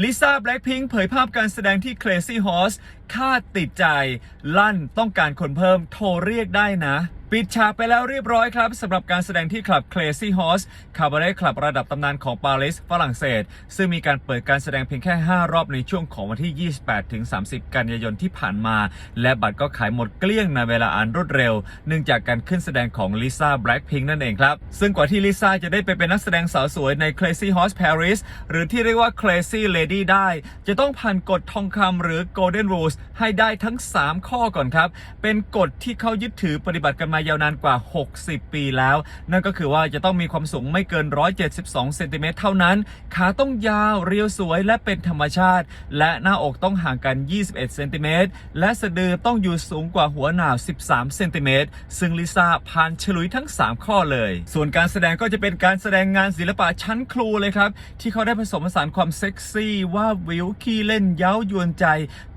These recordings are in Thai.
ลิซ่าแบล็คพิงค์เผยภาพการแสดงที่ Crazy Horse คาติดใจ ลั่นต้องการคนเพิ่มโทรเรียกได้นะ ปิดฉากไปแล้วเรียบร้อยครับสำหรับการแสดงที่คลับ Crazy Horse คาบาเร่คลับระดับตำนานของปารีสฝรั่งเศส ซึ่งมีการเปิดการแสดงเพียงแค่ 5 รอบในช่วงของวันที่ 28ถึง30 กันยายนที่ผ่านมา และบัตรก็ขายหมดเกลี้ยงในเวลาอันรวดเร็ว เนื่องจากการขึ้นแสดงของลิซ่าแบล็คพิงนั่นเองครับ ซึ่งกว่าที่ลิซ่าจะได้ไปเป็นนักแสดงสาวสวยใน Crazy Horse Paris หรือที่เรียกว่า Crazy Lady ได้ จะต้องผ่านกฎทองคำหรือ Golden Rules ให้ได้ทั้ง 3 ข้อก่อนครับ เป็นกฎที่เขายึดถือปฏิบัติกันมายาวนานกว่า 60 ปีแล้ว นั่นก็คือว่าจะต้องมีความสูงไม่เกิน 172 เซนติเมตรเท่านั้น ขาต้องยาว เรียวสวยและเป็นธรรมชาติ และหน้าอกต้องห่างกัน 21 เซนติเมตร และสะดือต้องอยู่สูงกว่าหัวหนาว 13 เซนติเมตร ซึ่งลิซ่าผ่านฉลุยทั้ง 3 ข้อเลย ส่วนการแสดงก็จะเป็นการแสดงงานศิลปะชั้นครูเลยครับ ที่เขาได้ผสมผสานความเซ็กซี่ ว่าวิวขี้เล่นเย้ายวนใจ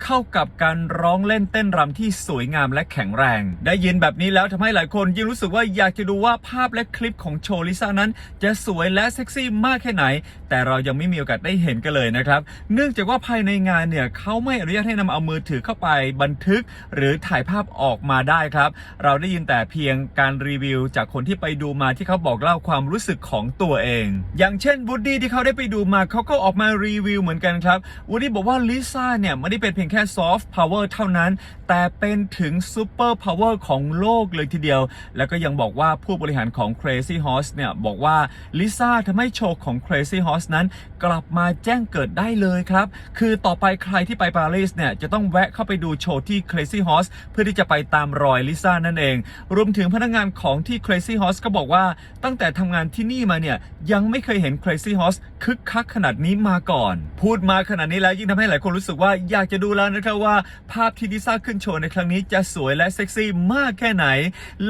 เข้ากับการร้องเล่นเต้นรำที่สวยงามและแข็งแรง ได้ยินแบบนี้แล้วทำให้หลายคนยิ่งรู้สึกว่าอยากจะดูว่าภาพและคลิปของโชลิซ่านั้น จะสวยและเซ็กซี่มากแค่ไหน แต่เรายังไม่มีโอกาสได้เห็นกันเลยนะครับ เนื่องจากว่าภายในงานเนี่ยเขาไม่อนุญาตให้นำเอามือถือเข้าไปบันทึก หรือถ่ายภาพออกมาได้ครับ เราได้ยินแต่เพียงการรีวิว จากคนที่ไปดูมาที่เขาบอกเล่าความรู้สึกของตัวเอง อย่างเช่นวูดดี้ที่เขาได้ไปดูมาเขาก็ออกมารีวิวเหมือนกันครับวูดดี้บอกว่าลิซ่าเนี่ยไม่ได้เป็นเพียงแค่ซอฟต์พาวเวอร์เท่านั้น แต่เป็นถึงซูเปอร์พาวเวอร์ของโลกเลยทีเดียว แล้วก็ยังบอกว่าผู้บริหารของ Crazy Horse เนี่ย บอกว่าลิซ่าทำให้โชว์ของ Crazy Horse นั้น กลับมาแจ้งเกิดได้เลยครับ คือต่อไปใครที่ไปปารีสเนี่ย จะต้องแวะเข้าไปดูโชว์ที่ Crazy Horse เพื่อที่จะไปตามรอยลิซ่านั่นเอง รวมถึงพนักงานของที่ Crazy Horse ก็บอกว่าตั้งแต่ทำงานที่นี่มาเนี่ย ยังไม่เคยเห็น Crazy Horse คึกคักขนาดนี้มาก่อน พูดมาขนาดนี้แล้วยิ่งทำให้หลายคนรู้สึกว่าอยากจะดูแล้วนะครับว่าภาพที่ลิซ่าขึ้นโชว์ในครั้งนี้จะสวยและเซ็กซี่มากแค่ไหน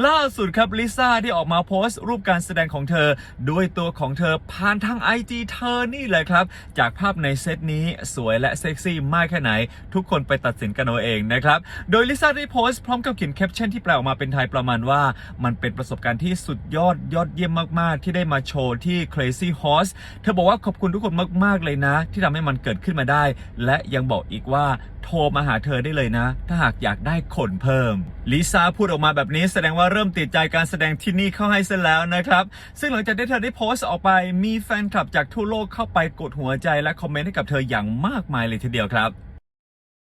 ล่าสุดครับลิซ่าที่ออกมาโพสต์ รูปการแสดงของเธอ ด้วยตัวของเธอผ่านทาง IG เธอนี่เลยครับ จากภาพในเซตนี้สวยและเซ็กซี่มากแค่ไหน ทุกคนไปตัดสินกันเอาเองนะครับ โดยลิซ่าได้โพสต์พร้อมกับเขียนแคปชั่นที่แปลออกมาเป็นไทยประมาณว่า มันเป็นประสบการณ์ที่สุดยอดยอดเยี่ยมมากๆ ที่ได้มาโชว์ที่ Crazy Horse เธอบอกว่าขอบคุณทุกคนมาก ๆ เลยนะ ที่ทำให้มันเกิดขึ้นมาได้ และยังบอกอีกว่า โทรมาหาเธอได้เลยนะ ถ้าหากอยากได้ขนเพิ่มลิซ่าพูดออกมาแบบนี้แสดงว่าเริ่มติดใจการแสดงที่นี่เข้าให้ซะแล้วนะครับ ซึ่งหลังจากที่เธอได้โพสต์ออกไปมีแฟนคลับจากทั่วโลกเข้าไปกดหัวใจและคอมเมนต์ให้กับเธออย่างมากมายเลยทีเดียวครับ